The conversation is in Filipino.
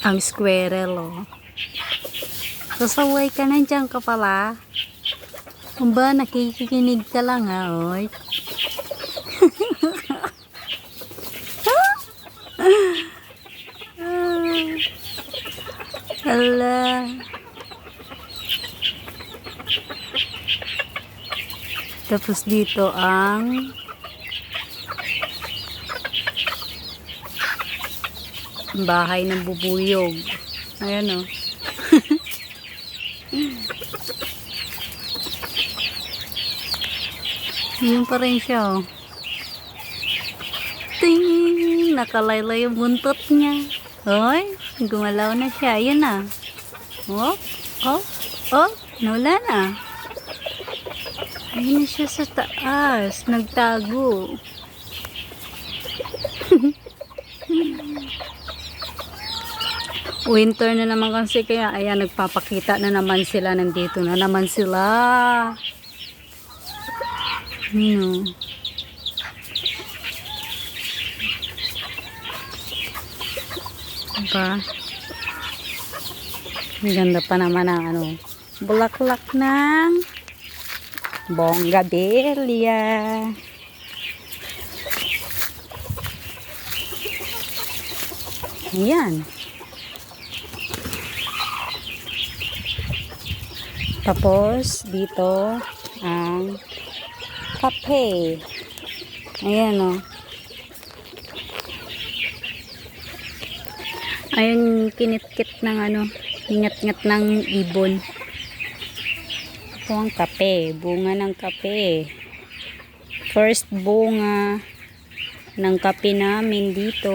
Ang squirrel, oh. Sasaway ka nandiyan ka pala. Kung ba, nakikinig ka lang, ha, oy. Hala. Tapos dito ang bahay ng bubuyog. Ayan o. Yun pa rin siya oh. Ting! Nakalaylay yung buntot niya. Hoy, gumalaw na siya. Ayun na. Oh, oh, oh, nawala na. Ayun na siya sa taas. Nagtago. Winter na naman kasi kaya ayan nagpapakita na naman sila nandito na naman sila. Ano? Diba? Ang ganda pa naman ang ano, bulaklak ng bonggadelia. Ayan. Tapos, dito, ang kape. Ayan, o. Ayun, kinitkit ng ano, ingat-ngat ng ibon. Ito ang kape, bunga ng kape. First bunga ng kape namin dito.